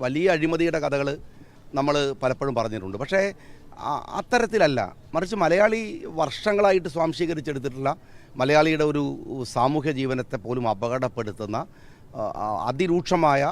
വലിയ അഴിമതിയുടെ കഥകൾ നമ്മൾ പലപ്പോഴും പറഞ്ഞിട്ടുണ്ട്. പക്ഷേ അത്തരത്തിലല്ല. മറിച്ച് മലയാളി വർഷങ്ങളായിട്ട് സ്വാംശീകരിച്ചെടുത്തിട്ടുള്ള മലയാളിയുടെ ഒരു സാമൂഹ്യ ജീവനത്തെ പോലും അപകടപ്പെടുത്തുന്ന അതിരൂക്ഷമായ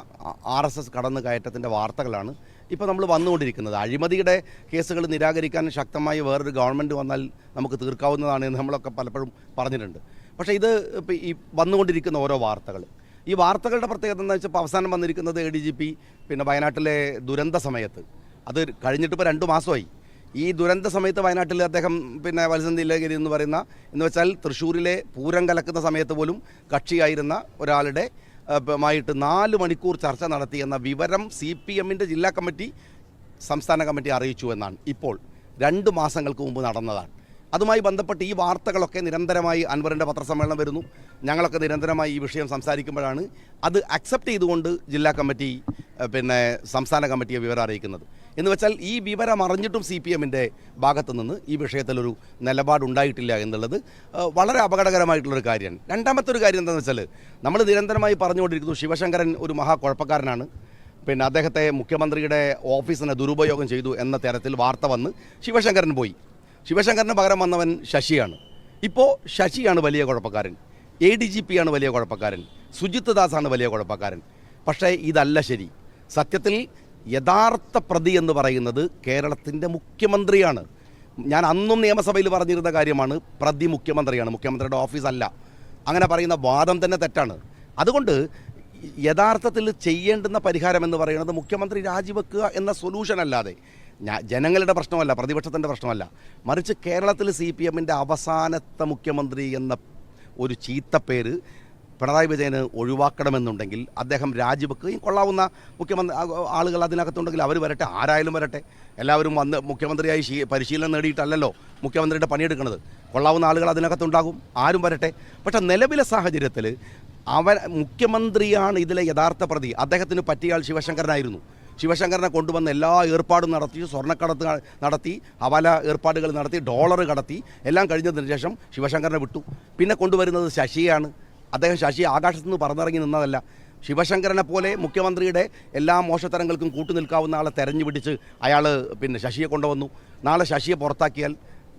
ആർ എസ് എസ് കടന്നു കയറ്റത്തിന്റെ വാർത്തകളാണ് ഇപ്പോൾ നമ്മൾ വന്നുകൊണ്ടിരിക്കുന്നത്. അഴിമതിയുടെ കേസുകൾ നിരാകരിക്കാൻ ശക്തമായി വേറൊരു ഗവൺമെന്റ് വന്നാൽ നമുക്ക് തീർക്കാവുന്നതാണ് എന്ന് നമ്മളൊക്കെ പലപ്പോഴും പറഞ്ഞിട്ടുണ്ട്. പക്ഷേ ഇത് ഈ വന്നുകൊണ്ടിരിക്കുന്ന ഓരോ വാർത്തകൾ ഈ വാർത്തകളുടെ പ്രത്യേകത എന്താ വെച്ചാൽ അവസാനം വന്നിരിക്കുന്നത് എ ഡി ജി പി പിന്നെ വയനാട്ടിലെ ദുരന്ത സമയത്ത്. അത് കഴിഞ്ഞിട്ട് ഇപ്പോൾ രണ്ട് മാസമായി. ഈ ദുരന്ത സമയത്ത് വയനാട്ടിൽ അദ്ദേഹം പിന്നെ വത്സന്തിയിലേഗിരി എന്ന് പറയുന്ന എന്ന് വെച്ചാൽ തൃശ്ശൂരിലെ പൂരം കലക്കുന്ന സമയത്ത് പോലും കക്ഷിയായിരുന്ന ഒരാളുടെ മായിട്ട് നാല് മണിക്കൂർ ചർച്ച നടത്തി എന്ന വിവരം സി പി എമ്മിന്റെ ജില്ലാ കമ്മിറ്റി സംസ്ഥാന കമ്മിറ്റി അറിയിച്ചു എന്നാണ്. ഇപ്പോൾ രണ്ട് മാസങ്ങൾക്ക് മുമ്പ് നടന്നതാണ്. അതുമായി ബന്ധപ്പെട്ട് ഈ വാർത്തകളൊക്കെ നിരന്തരമായി അൻവറിന്റെ പത്രസമ്മേളനം വരുന്നു. ഞങ്ങളൊക്കെ നിരന്തരമായി ഈ വിഷയം സംസാരിക്കുമ്പോഴാണ് അത് അക്സെപ്റ്റ് ചെയ്തുകൊണ്ട് ജില്ലാ കമ്മിറ്റി പിന്നെ സംസ്ഥാന കമ്മിറ്റിയെ വിവരം അറിയിക്കുന്നത്. എന്ന് വെച്ചാൽ ഈ വിവരം അറിഞ്ഞിട്ടും സി പി എമ്മിന്റെ ഭാഗത്തു നിന്ന് ഈ വിഷയത്തിലൊരു നിലപാടുണ്ടായിട്ടില്ല എന്നുള്ളത് വളരെ അപകടകരമായിട്ടുള്ളൊരു കാര്യമാണ്. രണ്ടാമത്തെ ഒരു കാര്യം എന്താണെന്ന് വെച്ചാൽ നമ്മൾ നിരന്തരമായി പറഞ്ഞുകൊണ്ടിരിക്കുന്നു ശിവശങ്കരൻ ഒരു മഹാകുഴപ്പക്കാരനാണ്. പിന്നെ അദ്ദേഹത്തെ മുഖ്യമന്ത്രിയുടെ ഓഫീസിനെ ദുരുപയോഗം ചെയ്തു എന്ന തരത്തിൽ വാർത്ത വന്ന് ശിവശങ്കരൻ പോയി. ശിവശങ്കറിന് പകരം വന്നവൻ ശശിയാണ്. ഇപ്പോൾ ശശിയാണ് വലിയ കുഴപ്പക്കാരൻ. എ ഡി ജി പിയാണ് വലിയ കുഴപ്പക്കാരൻ. സുജിത് ദാസാണ് വലിയ കുഴപ്പക്കാരൻ. പക്ഷേ ഇതല്ല ശരി. സത്യത്തിൽ യഥാർത്ഥ പ്രതി എന്ന് പറയുന്നത് കേരളത്തിന്റെ മുഖ്യമന്ത്രിയാണ്. ഞാൻ അന്നും നിയമസഭയിൽ പറഞ്ഞിരുന്ന കാര്യമാണ് പ്രതി മുഖ്യമന്ത്രിയാണ്. മുഖ്യമന്ത്രിയുടെ ഓഫീസല്ല അങ്ങനെ പറയുന്ന വാദം തന്നെ തെറ്റാണ്. അതുകൊണ്ട് യഥാർത്ഥത്തിൽ ചെയ്യേണ്ടുന്ന പരിഹാരം എന്ന് പറയുന്നത് മുഖ്യമന്ത്രി രാജിവെക്കുക എന്ന സൊല്യൂഷൻ അല്ലാതെ ജനങ്ങളുടെ പ്രശ്നമല്ല പ്രതിപക്ഷത്തിന്റെ പ്രശ്നമല്ല. മറിച്ച് കേരളത്തിൽ സി പി എമ്മിന്റെ അവസാനത്തെ മുഖ്യമന്ത്രി എന്ന ഒരു ചീത്തപ്പേര് പിണറായി വിജയന് ഒഴിവാക്കണമെന്നുണ്ടെങ്കിൽ അദ്ദേഹം രാജിവെക്കുകയും കൊള്ളാവുന്ന മുഖ്യമന്ത്രി ആളുകൾ അതിനകത്തുണ്ടെങ്കിൽ അവർ വരട്ടെ ആരായാലും വരട്ടെ. എല്ലാവരും വന്ന് മുഖ്യമന്ത്രിയായി ശീ- പരിശീലനം നേടിയിട്ടല്ലല്ലോ മുഖ്യമന്ത്രിയുടെ പണിയെടുക്കുന്നത് കൊള്ളാവുന്ന ആളുകൾ അതിനകത്തുണ്ടാകും ആരും വരട്ടെ. പക്ഷേ നിലവിലെ സാഹചര്യത്തിൽ അവൻ മുഖ്യമന്ത്രിയാണ് ഇതിലെ യഥാർത്ഥ പ്രതി. അദ്ദേഹത്തിന് പറ്റിയ ആൾ ശിവശങ്കരനായിരുന്നു. ശിവശങ്കരനെ കൊണ്ടുവന്ന് എല്ലാ ഏർപ്പാടും നടത്തി സ്വർണക്കടത്ത് നടത്തി ഹവാല ഏർപ്പാടുകൾ നടത്തി ഡോളർ കടത്തി എല്ലാം കഴിഞ്ഞതിന് ശേഷം ശിവശങ്കരനെ വിട്ടു. പിന്നെ കൊണ്ടുവരുന്നത് ശശിയാണ്. അദ്ദേഹം ശശി ആകാശത്തു നിന്ന് പറന്നിറങ്ങി നിന്നതല്ല. ശിവശങ്കരനെ പോലെ മുഖ്യമന്ത്രിയുടെ എല്ലാ മോശത്തരങ്ങൾക്കും കൂട്ടുനിൽക്കാവുന്ന ആളെ തെരഞ്ഞു പിടിച്ച് അയാൾ പിന്നെ ശശിയെ കൊണ്ടുവന്നു. നാളെ ശശിയെ പുറത്താക്കിയാൽ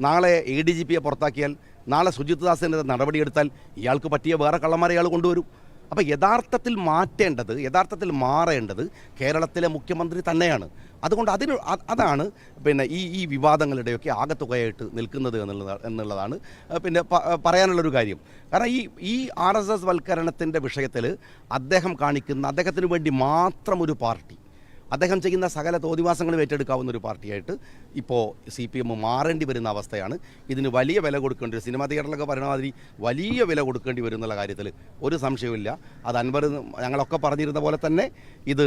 നാളെ എ ഡി ജി പിയെ പുറത്താക്കിയാൽ നാളെ സുജിത് ദാസിനെതിരെ നടപടിയെടുത്താൽ ഇയാൾക്ക് പറ്റിയ വേറെ കള്ളന്മാരെ ഇയാൾ കൊണ്ടുവരും. അപ്പോൾ യഥാർത്ഥത്തിൽ മാറ്റേണ്ടത് യഥാർത്ഥത്തിൽ മാറേണ്ടത് കേരളത്തിലെ മുഖ്യമന്ത്രി തന്നെയാണ്. അതുകൊണ്ട് അതിന് അതാണ് പിന്നെ ഈ ഈ വിവാദങ്ങളുടെയൊക്കെ ആകത്തുകയായിട്ട് നിൽക്കുന്നത് എന്നുള്ളത് എന്നുള്ളതാണ് പിന്നെ പറയാനുള്ളൊരു കാര്യം. കാരണം ഈ ഈ ആർ എസ് എസ് വൽക്കരണത്തിന്റെ വിഷയത്തിൽ അദ്ദേഹം കാണിക്കുന്ന അദ്ദേഹത്തിന് വേണ്ടി മാത്രം ഒരു പാർട്ടി അദ്ദേഹം ചെയ്യുന്ന സകല തോതിവാസങ്ങളും ഏറ്റെടുക്കാവുന്ന ഒരു പാർട്ടിയായിട്ട് ഇപ്പോൾ സി പി എം മാറേണ്ടി വരുന്ന അവസ്ഥയാണ്. ഇതിന് വലിയ വില കൊടുക്കേണ്ടി വരും. സിനിമാ തിയേറ്ററിലൊക്കെ പറയുന്ന വലിയ വില കൊടുക്കേണ്ടി വരും എന്നുള്ള കാര്യത്തിൽ ഒരു സംശയവുമില്ല. അത് അൻവർ ഞങ്ങളൊക്കെ പറഞ്ഞിരുന്ന പോലെ തന്നെ ഇത്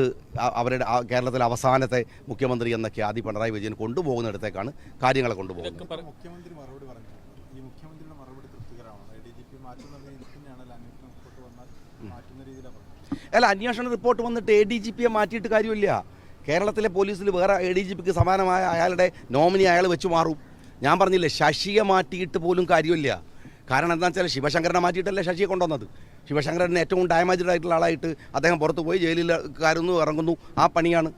അവരുടെ കേരളത്തിലെ അവസാനത്തെ മുഖ്യമന്ത്രി എന്ന ഖ്യാതി പിണറായി വിജയൻ കൊണ്ടുപോകുന്നിടത്തേക്കാണ് കാര്യങ്ങളെ കൊണ്ടുപോകുന്നത്. മുഖ്യമന്ത്രി മറുപടി പറഞ്ഞു ഈ മുഖ്യമന്ത്രിയുടെ മറുപടി തൃപ്തികരമാണ് എ ഡി ജി പി മാറ്റുന്നത് തന്നെയാണല്ലോ അന്വേഷണം റിപ്പോർട്ട് വന്നാൽ മാറ്റുന്ന രീതിയിലാണ് പറഞ്ഞത് അല്ല അന്വേഷണ റിപ്പോർട്ട് വന്നിട്ട് എ ഡി ജി പിയെ മാറ്റിയിട്ട് കാര്യമില്ല. കേരളത്തിലെ പോലീസിൽ വേറെ എ ഡി ജി പിക്ക് സമാനമായ അയാളുടെ നോമിനി അയാൾ വെച്ച് മാറും. ഞാൻ പറഞ്ഞില്ലേ ശശിയെ മാറ്റിയിട്ട് പോലും കാര്യമില്ല. കാരണം എന്താണെന്ന് വെച്ചാൽ ശിവശങ്കരനെ മാറ്റിയിട്ടല്ലേ ശശിയെ കൊണ്ടുവന്നത്. ശിവശങ്കരനെ ഏറ്റവും ഡാമേജ്ഡ് ആയിട്ടുള്ള ആളായിട്ട് അദ്ദേഹം പുറത്ത് പോയി ജയിലിൽ കയറുന്നു ഇറങ്ങുന്നു. ആ പണിയാണ്.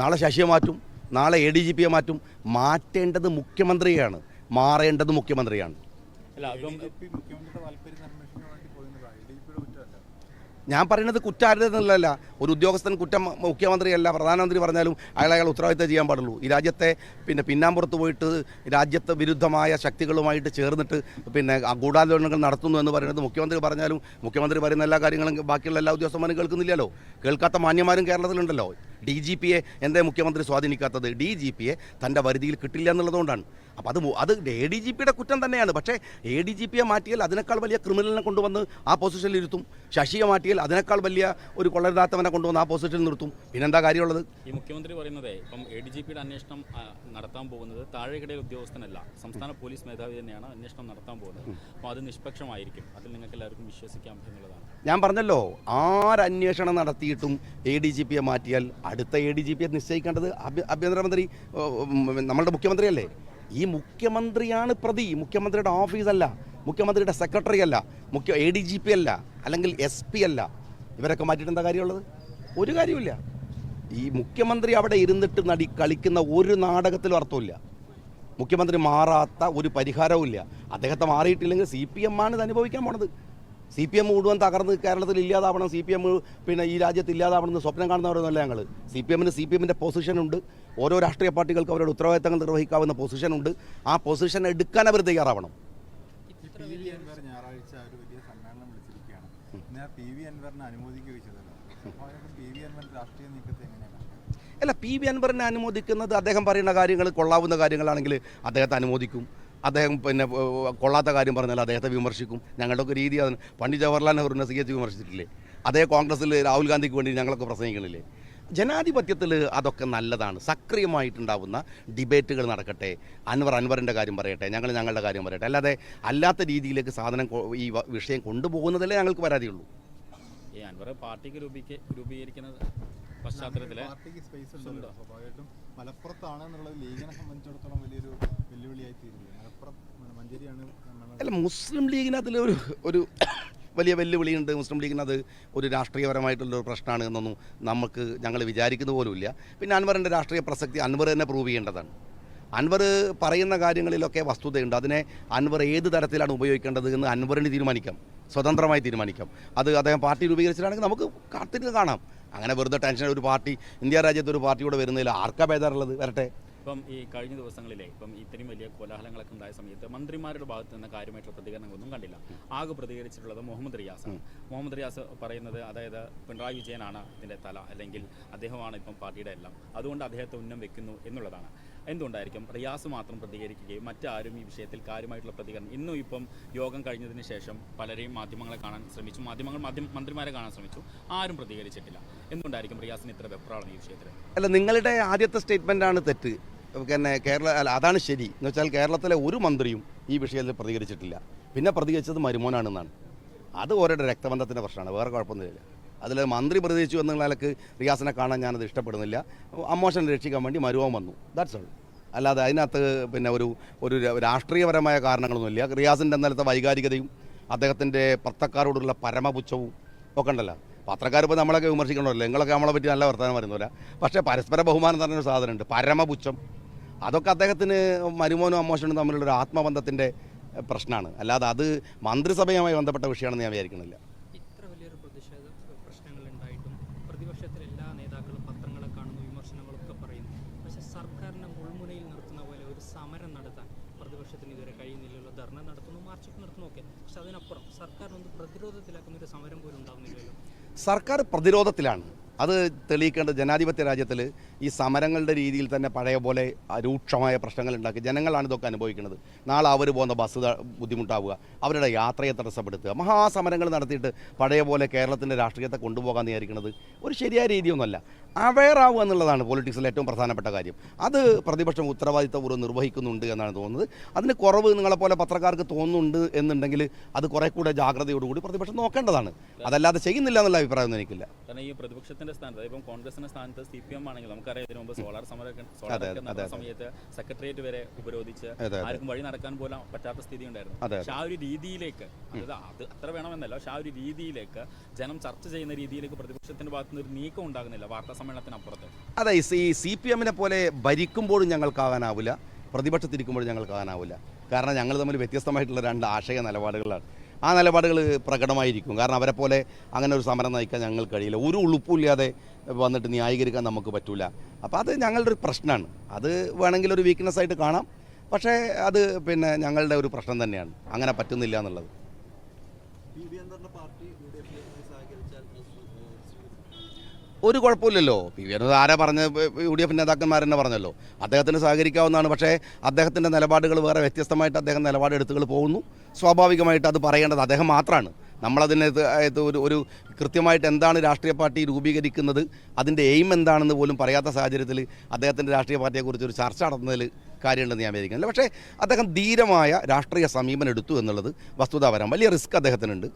നാളെ ശശിയെ മാറ്റും നാളെ എ ഡി ജി പിയെ മാറ്റും. മാറ്റേണ്ടത് മുഖ്യമന്ത്രിയാണ്. മാറേണ്ടത് മുഖ്യമന്ത്രിയാണ് അല്ല എ അതും ഡി ജി പി മുഖ്യമന്ത്രിയുടെ താല്പര്യം അന്വേഷിക്കാൻ വേണ്ടി പോയിരുന്നതാണ് എ ഡി ജി പിയുടെ കുറ്റമല്ല ഞാൻ പറയുന്നത് കുറ്റാരുതെന്നുള്ളതല്ല ഒരു ഉദ്യോഗസ്ഥൻ കുറ്റം മുഖ്യമന്ത്രിയല്ല പ്രധാനമന്ത്രി പറഞ്ഞാലും അയാൾ അയാൾ ഉത്തരവാദിത്തം ചെയ്യാൻ പാടുള്ളൂ. ഈ രാജ്യത്തെ പിന്നെ പിന്നാമ്പുറത്ത് പോയിട്ട് രാജ്യത്ത് വിരുദ്ധമായ ശക്തികളുമായിട്ട് ചേർന്നിട്ട് പിന്നെ ഗൂഢാലോചനകൾ നടത്തുന്നു എന്ന് പറയുന്നത് മുഖ്യമന്ത്രി പറഞ്ഞാലും മുഖ്യമന്ത്രി പറയുന്ന എല്ലാ കാര്യങ്ങളും ബാക്കിയുള്ള എല്ലാ ഉദ്യോഗസ്ഥന്മാരും കേൾക്കുന്നില്ലല്ലോ. കേൾക്കാത്ത മാന്യന്മാരും കേരളത്തിലുണ്ടല്ലോ. ഡി ജി പിയെ എന്തേ മുഖ്യമന്ത്രി സ്വാധീനിക്കാത്തത്? ഡി ജി പിയെ തന്റെ പരിധിയിൽ കിട്ടില്ല എന്നുള്ളതുകൊണ്ടാണ്. അപ്പോൾ അത് അത് എ ഡി ജി പിയുടെ കുറ്റം തന്നെയാണ്. പക്ഷേ എ ഡി ജി പിയെ മാറ്റിയാൽ അതിനേക്കാൾ വലിയ ക്രിമിനലിനെ കൊണ്ടുവന്ന് ആ പൊസിഷനിൽ ഇരുത്തും. ശശിയെ മാറ്റിയാൽ അതിനേക്കാൾ വലിയ ഒരു കൊള്ളരുതാത്തവനെ കൊണ്ടുവന്ന് ആ പൊസിഷനിൽ നിർത്തും. പിന്നെന്താ കാര്യമുള്ളത്? ഈ മുഖ്യമന്ത്രി പറയുന്നത് ഇപ്പം എ ഡി ജി പിയുടെ അന്വേഷണം നടത്താൻ പോകുന്നത് താഴെക്കിടയിൽ ഉദ്യോഗസ്ഥനല്ല സംസ്ഥാന പോലീസ് മേധാവി തന്നെയാണ് അന്വേഷണം നടത്താൻ പോകുന്നത്. അപ്പോൾ അത് നിഷ്പക്ഷമായിരിക്കും. അതിൽ നിങ്ങൾക്ക് എല്ലാവർക്കും വിശ്വസിക്കാം എന്നുള്ളതാണ്. ഞാൻ പറഞ്ഞല്ലോ ആരന്വേഷണം നടത്തിയിട്ടും എ ഡി ജി പിയെ മാറ്റിയാൽ അടുത്ത എ ഡി ജി പിയെ നിശ്ചയിക്കേണ്ടത് ആഭ്യ- ആഭ്യന്തരമന്ത്രി നമ്മളുടെ മുഖ്യമന്ത്രിയല്ലേ? ഈ മുഖ്യമന്ത്രിയാണ് പ്രതി. മുഖ്യമന്ത്രിയുടെ ഓഫീസല്ല മുഖ്യമന്ത്രിയുടെ സെക്രട്ടറി അല്ല. മുഖ്യ എ ഡി ജി പി അല്ല. അല്ലെങ്കിൽ എസ് പി അല്ല. ഇവരൊക്കെ മാറ്റിയിട്ട് എന്താ കാര്യമുള്ളത്? ഒരു കാര്യമില്ല ഈ മുഖ്യമന്ത്രി അവിടെ ഇരുന്നിട്ട് നടി കളിക്കുന്ന ഒരു നാടകത്തിലും അർത്ഥമില്ല മുഖ്യമന്ത്രി മാറാത്ത ഒരു പരിഹാരവും ഇല്ല അദ്ദേഹത്തെ മാറിയിട്ടില്ലെങ്കിൽ സി പി എം ആണ് ഇത് അനുഭവിക്കാൻ പോണത്. സി പി എം മുഴുവൻ തകർന്ന് കേരളത്തിൽ ഇല്ലാതാവണം സി പി എം പിന്നെ ഈ രാജ്യത്ത് ഇല്ലാതാവണം എന്ന് സ്വപ്നം കാണുന്നവരൊന്നുമല്ല ഞങ്ങൾ സി പി എമ്മിന് സി പി എമ്മിന്റെ പൊസിഷനുണ്ട് ഓരോ രാഷ്ട്രീയ പാർട്ടികൾക്ക് അവരുടെ ഉത്തരവാദിത്തങ്ങൾ നിർവഹിക്കാവുന്ന പൊസിഷനുണ്ട് ആ പൊസിഷൻ എടുക്കാൻ അവർ തയ്യാറാവണം. ഞായറാഴ്ച ഒരു വലിയ സമ്മേളനം വിളിച്ചിരിക്കുകയാണ്. എന്നാൽ പി വി അൻവറിനെ അനുമോദിക്കുക ചെയ്തല്ലോ സ്വാഭാവികമായിട്ടും പി വി അൻവറിന്റെ രാഷ്ട്രീയ നീക്കത്തെ എങ്ങനെയാണ്? അല്ല പി വി അൻവറിനെ അനുമോദിക്കുന്നത് അദ്ദേഹം പറയുന്ന കാര്യങ്ങൾ കൊള്ളാവുന്ന കാര്യങ്ങളാണെങ്കിൽ അദ്ദേഹത്തെ അനുമോദിക്കും. അദ്ദേഹം പിന്നെ കൊള്ളാത്ത കാര്യം പറഞ്ഞാൽ അദ്ദേഹത്തെ വിമർശിക്കും. ഞങ്ങളുടെ ഒക്കെ രീതി അതിന് പണ്ഡിറ്റ് ജവഹർലാൽ നെഹ്റുവിനെ സി എച്ച് വിമർശിച്ചിട്ടില്ലേ? അതേ കോൺഗ്രസ്സിൽ രാഹുൽ ഗാന്ധിക്ക് വേണ്ടി ഞങ്ങളൊക്കെ പ്രസംഗിക്കണില്ലേ? ജനാധിപത്യത്തിൽ അതൊക്കെ നല്ലതാണ്. സക്രിയമായിട്ടുണ്ടാവുന്ന ഡിബേറ്റുകൾ നടക്കട്ടെ. അൻവർ അൻവറിന്റെ കാര്യം പറയട്ടെ. ഞങ്ങൾ ഞങ്ങളുടെ കാര്യം പറയട്ടെ. അല്ലാതെ അല്ലാത്ത രീതിയിലേക്ക് സാധനം ഈ വിഷയം കൊണ്ടുപോകുന്നതല്ലേ ഞങ്ങൾക്ക് പരാതിയുള്ളൂ. ഈ അൻവർ പാർട്ടിക്ക് രൂപീകരിക്കുന്നത് രൂപീകരിക്കുന്ന പശ്ചാത്തലത്തിൽ സ്വാഭാവികമായിട്ടും മലപ്പുറത്താണ് എന്നുള്ളത് ലീഗിനെ സംബന്ധിച്ചിടത്തോളം വലിയൊരു വെല്ലുവിളിയായി തീരില്ലേ മലപ്പുറം മഞ്ചേരിയാണ് നമ്മൾ അല്ല മുസ്ലിം ലീഗിന് ഒരു ഒരു വലിയ വെല്ലുവിളിയുണ്ട്. മുസ്ലിം ലീഗിന് അത് ഒരു രാഷ്ട്രീയപരമായിട്ടുള്ള ഒരു പ്രശ്നമാണ് എന്നൊന്നും നമുക്ക് ഞങ്ങൾ വിചാരിക്കുന്ന പോലുമില്ല. പിന്നെ അൻവറിന്റെ രാഷ്ട്രീയ പ്രസക്തി അൻവർ തന്നെ പ്രൂവ് ചെയ്യേണ്ടതാണ്. അൻവർ പറയുന്ന കാര്യങ്ങളിലൊക്കെ വസ്തുതയുണ്ട്. അതിനെ അൻവർ ഏത് തരത്തിലാണ് ഉപയോഗിക്കേണ്ടത് എന്ന് അൻവറിന് തീരുമാനിക്കാം. സ്വതന്ത്രമായി തീരുമാനിക്കാം. അത് അദ്ദേഹം പാർട്ടി രൂപീകരിച്ചിട്ടാണെങ്കിൽ നമുക്ക് കാത്തിരുന്ന് കാണാം. അങ്ങനെ വെറുതെ ടെൻഷൻ ഒരു പാർട്ടി ഇന്ത്യ രാജ്യത്ത് ഒരു പാർട്ടിയോടെ വരുന്നതിൽ ആർക്കാ ബേജാറുള്ളത് വരട്ടെ. ഇപ്പം ഈ കഴിഞ്ഞ ദിവസങ്ങളിലെ ഇപ്പം ഇത്രയും വലിയ കോലാഹലങ്ങളൊക്കെ ഉണ്ടായ സമയത്ത് മന്ത്രിമാരുടെ ഭാഗത്ത് നിന്ന് കാര്യമായിട്ടുള്ള പ്രതികരണങ്ങളൊന്നും കണ്ടില്ല. ആകെ പ്രതികരിച്ചിട്ടുള്ളത് മുഹമ്മദ് റിയാസ് മുഹമ്മദ് റിയാസ് പറയുന്നത് അതായത് പിണറായി വിജയനാണ് ഇതിന്റെ തല അല്ലെങ്കിൽ അദ്ദേഹമാണ് ഇപ്പം പാർട്ടിയുടെ എല്ലാം. അതുകൊണ്ട് അദ്ദേഹത്തെ ഉന്നം വെക്കുന്നു എന്നുള്ളതാണ്. എന്തുകൊണ്ടായിരിക്കും റിയാസ് മാത്രം പ്രതികരിക്കുകയും മറ്റാരും ഈ വിഷയത്തിൽ കാര്യമായിട്ടുള്ള പ്രതികരണം ഇന്നും ഇപ്പം യോഗം കഴിഞ്ഞതിന് ശേഷം പലരെയും മാധ്യമങ്ങളെ കാണാൻ ശ്രമിച്ചു. മാധ്യമങ്ങൾ മാധ്യമ മന്ത്രിമാരെ കാണാൻ ശ്രമിച്ചു. ആരും പ്രതികരിച്ചിട്ടില്ല. എന്തുകൊണ്ടായിരിക്കും റിയാസിന് ഇത്ര വെപ്രാളം ഈ വിഷയത്തിൽ അല്ല നിങ്ങളുടെ ആദ്യത്തെ സ്റ്റേറ്റ്മെന്റ് ആണ് തെറ്റ്. പിന്നെ കേരള അല്ല അതാണ് ശരി. എന്ന് വെച്ചാൽ കേരളത്തിലെ ഒരു മന്ത്രിയും ഈ വിഷയത്തിൽ പ്രതികരിച്ചിട്ടില്ല. പിന്നെ പ്രതികരിച്ചത് മരുമോനാണെന്നാണ്. അത് ഓരോരുടെ രക്തബന്ധത്തിന്റെ പ്രശ്നമാണ്. വേറെ കുഴപ്പമൊന്നുമില്ല. അതിൽ മന്ത്രി പ്രതികരിച്ചു എന്നുള്ള നിലയ്ക്ക് റിയാസിനെ കാണാൻ ഞാനത് ഇഷ്ടപ്പെടുന്നില്ല. അമോഷൻ രക്ഷിക്കാൻ വേണ്ടി മരുവാൻ വന്നു. ദാറ്റ്സ് ഓൾ അല്ലാതെ അതിനകത്ത് പിന്നെ ഒരു ഒരു രാഷ്ട്രീയപരമായ കാരണങ്ങളൊന്നുമില്ല. റിയാസിന്റെ നിലത്തെ വൈകാരികതയും അദ്ദേഹത്തിന്റെ പത്രക്കാരോടുള്ള പരമപുച്ഛവും ഒക്കെ ഉണ്ടല്ലോ. പത്രക്കാർ ഇപ്പോൾ നമ്മളൊക്കെ വിമർശിക്കണമല്ലോ. നിങ്ങളൊക്കെ നമ്മളെ പറ്റി നല്ല വർത്തമാനം പറയുന്നില്ല പക്ഷേ പരസ്പര ബഹുമാനം എന്ന് പറഞ്ഞൊരു സാധനമുണ്ട്. പരമപുച്ഛം. അതൊക്കെ അദ്ദേഹത്തിന് മരുമോനും അമ്മോഷനും തമ്മിലുള്ള ഒരു ആത്മബന്ധത്തിന്റെ പ്രശ്നമാണ്. അല്ലാതെ അത് മന്ത്രിസഭയുമായി ബന്ധപ്പെട്ട വിഷയമാണെന്ന് ഞാൻ വിചാരിക്കണില്ല ഇത്ര വലിയൊരു പ്രതിഷേധ പ്രശ്നങ്ങൾ ഉണ്ടായിട്ടും പ്രതിപക്ഷത്തിലെ എല്ലാ നേതാക്കളും പത്രങ്ങളെ കാണുന്നു വിമർശനങ്ങളൊക്കെ പറയുന്നു പക്ഷെ സർക്കാരിനെ മുൾമുനയിൽ നിർത്തുന്ന പോലെ ഒരു സമരം നടത്താൻ പ്രതിപക്ഷത്തിന് ഇതുവരെ കഴിയുന്നില്ലല്ലോ ധർണ നടത്തുന്നു മാർച്ചൊക്കെ നടത്തുന്നു ഒക്കെ. പക്ഷെ അതിനപ്പുറം സർക്കാർ ഒന്ന് പ്രതിരോധത്തിലാക്കുന്ന ഒരു സമരം പോലും ഉണ്ടാകുന്നില്ലല്ലോ സർക്കാർ പ്രതിരോധത്തിലാണ്. അത് തെളിയിക്കേണ്ട ജനാധിപത്യ രാജ്യത്തിൽ ഈ സമരങ്ങളുടെ രീതിയിൽ തന്നെ പഴയ പോലെ രൂക്ഷമായ പ്രശ്നങ്ങൾ ഉണ്ടാക്കി ജനങ്ങളാണ് ഇതൊക്കെ അനുഭവിക്കുന്നത്. നാളെ അവർ പോകുന്ന ബസ് ബുദ്ധിമുട്ടാവുക. അവരുടെ യാത്രയെ തടസ്സപ്പെടുത്തുക. മഹാസമരങ്ങൾ നടത്തിയിട്ട് പഴയ പോലെ കേരളത്തിന്റെ രാഷ്ട്രീയത്തെ കൊണ്ടുപോകാൻ വിചാരിക്കുന്നത് ഒരു ശരിയായ രീതിയൊന്നുമല്ല. അവെയർ എന്നുള്ളതാണ് പൊളിറ്റിക്സിൽ ഏറ്റവും പ്രധാനപ്പെട്ട കാര്യം. അത് പ്രതിപക്ഷം ഉത്തരവാദിത്തപൂർവം നിർവഹിക്കുന്നുണ്ട് എന്നാണ് തോന്നുന്നത്. അതിന് കുറവ് നിങ്ങളെപ്പോലെ പത്രക്കാർക്ക് തോന്നുന്നുണ്ട് എന്നുണ്ടെങ്കിൽ അത് കുറെ കൂടെ ജാഗ്രതയോടുകൂടി പ്രതിപക്ഷം നോക്കേണ്ടതാണ്. അതല്ലാതെ ചെയ്യുന്നില്ല എന്നുള്ള അഭിപ്രായമൊന്നും എനിക്കില്ല. കാരണം ഈ പ്രതിപക്ഷത്തിന്റെ സ്ഥാനത്ത് ഇപ്പം കോൺഗ്രസിന്റെ സ്ഥാനത്ത് സി പി എം ആണെങ്കിൽ നമുക്കറിയാം ഇതിനു മുമ്പ് സോളാർ സമരം സോളാർ നടന്ന സമയത്ത് സെക്രട്ടേറിയറ്റ് വരെ ഉപരോധിച്ച്. ആർക്കും വഴി നടക്കാൻ പോലും പറ്റാത്ത സ്ഥിതി ഉണ്ടായിരുന്നു. പക്ഷെ ആ ഒരു രീതിയിലേക്ക് അതായത് അത് അത്ര വേണമെന്നല്ല പക്ഷെ ആ ഒരു രീതിയിലേക്ക് ജനം ചർച്ച ചെയ്യുന്ന രീതിയിലേക്ക് പ്രതിപക്ഷത്തിന്റെ ഭാഗത്ത് നിന്ന് ഒരു നീക്കം ഉണ്ടാകുന്നില്ല വാർത്താ സമ്മേളനത്തിനപ്പുറത്ത് അതെ ഈ സി പി എമ്മിനെ പോലെ ഭരിക്കുമ്പോഴും ഞങ്ങൾക്കാകാനാവില്ല പ്രതിപക്ഷത്തിരിക്കുമ്പോഴും ഞങ്ങൾക്കാകാനാവില്ല. കാരണം ഞങ്ങൾ തമ്മിൽ വ്യത്യസ്തമായിട്ടുള്ള രണ്ട് ആശയ നിലപാടുകളാണ്. ആ നിലപാടുകൾ പ്രകടമായിരിക്കും. കാരണം അവരെ പോലെ അങ്ങനെ ഒരു സമരം നയിക്കാൻ ഞങ്ങൾക്ക് കഴിയില്ല. ഒരു ഉളുപ്പുമില്ലാതെ വന്നിട്ട് ന്യായീകരിക്കാൻ നമുക്ക് പറ്റില്ല അപ്പോൾ അത് ഞങ്ങളുടെ ഒരു പ്രശ്നമാണ്. അത് വേണമെങ്കിൽ ഒരു വീക്ക്നെസ് ആയിട്ട് കാണാം. പക്ഷേ അത് പിന്നെ ഞങ്ങളുടെ ഒരു പ്രശ്നം തന്നെയാണ്. അങ്ങനെ പറ്റുന്നില്ല എന്നുള്ളത്. ഒരു കുഴപ്പമില്ലല്ലോ. പി വി എന്നത് ആരാ പറഞ്ഞ യു ഡി എഫ് നേതാക്കന്മാർ തന്നെ പറഞ്ഞല്ലോ. അദ്ദേഹത്തിന് സഹകരിക്കാവുന്നതാണ്. പക്ഷേ അദ്ദേഹത്തിന്റെ നിലപാടുകൾ വേറെ വ്യത്യസ്തമായിട്ട് അദ്ദേഹം നിലപാടെടുത്തുകൾ പോകുന്നു. സ്വാഭാവികമായിട്ട് അത് പറയേണ്ടത് അദ്ദേഹം മാത്രമാണ് നമ്മളതിന് ഒരു ഒരു കൃത്യമായിട്ട് എന്താണ് രാഷ്ട്രീയ പാർട്ടി രൂപീകരിക്കുന്നത് അതിന്റെ എയിം എന്താണെന്ന് പോലും പറയാത്ത സാഹചര്യത്തിൽ അദ്ദേഹത്തിന്റെ രാഷ്ട്രീയ പാർട്ടിയെക്കുറിച്ച് ഒരു ചർച്ച നടത്തുന്നതിൽ കാര്യമുണ്ടെന്ന് ഞാൻ വിചാരിക്കുന്നില്ല. പക്ഷേ അദ്ദേഹം ധീരമായ രാഷ്ട്രീയ സമീപനം എടുത്തു എന്നുള്ളത് വസ്തുതാപരം വലിയ റിസ്ക് അദ്ദേഹത്തിനുണ്ട്.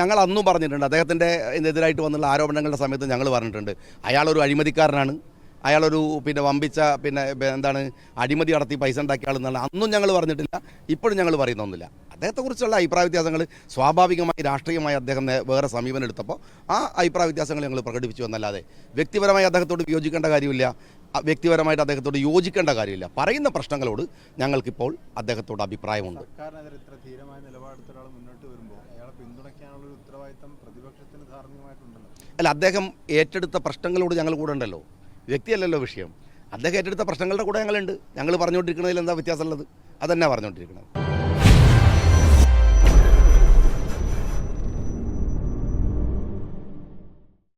ഞങ്ങൾ അന്നും പറഞ്ഞിട്ടുണ്ട് അദ്ദേഹത്തിന്റെ എതിരായിട്ട് വന്നുള്ള ആരോപണങ്ങളുടെ സമയത്ത് ഞങ്ങൾ പറഞ്ഞിട്ടുണ്ട്. അയാളൊരു അഴിമതിക്കാരനാണ്. അയാളൊരു പിന്നെ വമ്പിച്ച പിന്നെ എന്താണ് അഴിമതി നടത്തി പൈസ ഉണ്ടാക്കിയ ആളെന്നാണ്. അന്നും ഞങ്ങൾ പറഞ്ഞിട്ടില്ല ഇപ്പോഴും ഞങ്ങൾ പറയുന്നൊന്നുമില്ല. അദ്ദേഹത്തെക്കുറിച്ചുള്ള അഭിപ്രായ വ്യത്യാസങ്ങൾ സ്വാഭാവികമായി രാഷ്ട്രീയമായി അദ്ദേഹം വേറെ സമീപനം എടുത്തപ്പോൾ ആ അഭിപ്രായ വ്യത്യാസങ്ങൾ ഞങ്ങൾ പ്രകടിപ്പിച്ചു എന്നല്ലാതെ വ്യക്തിപരമായി അദ്ദേഹത്തോട് വിയോജിക്കേണ്ട കാര്യമില്ല. വ്യക്തിപരമായിട്ട് അദ്ദേഹത്തോട് യോജിക്കേണ്ട കാര്യമില്ല. പറയുന്ന പ്രശ്നങ്ങളോട് ഞങ്ങൾക്കിപ്പോൾ അദ്ദേഹത്തോട് അഭിപ്രായമുണ്ട്. അല്ല അദ്ദേഹം ഏറ്റെടുത്ത പ്രശ്നങ്ങളോട് ഞങ്ങൾ കൂടെ ഉണ്ടല്ലോ. വ്യക്തിയല്ലല്ലോ വിഷയം. അദ്ദേഹം ഏറ്റെടുത്ത പ്രശ്നങ്ങളുടെ കൂടെ ഞങ്ങളുണ്ട്. ഞങ്ങൾ പറഞ്ഞുകൊണ്ടിരിക്കുന്നതിൽ എന്താ വ്യത്യാസമുള്ളത്? അതന്നെ പറഞ്ഞുകൊണ്ടിരിക്കുന്നത്.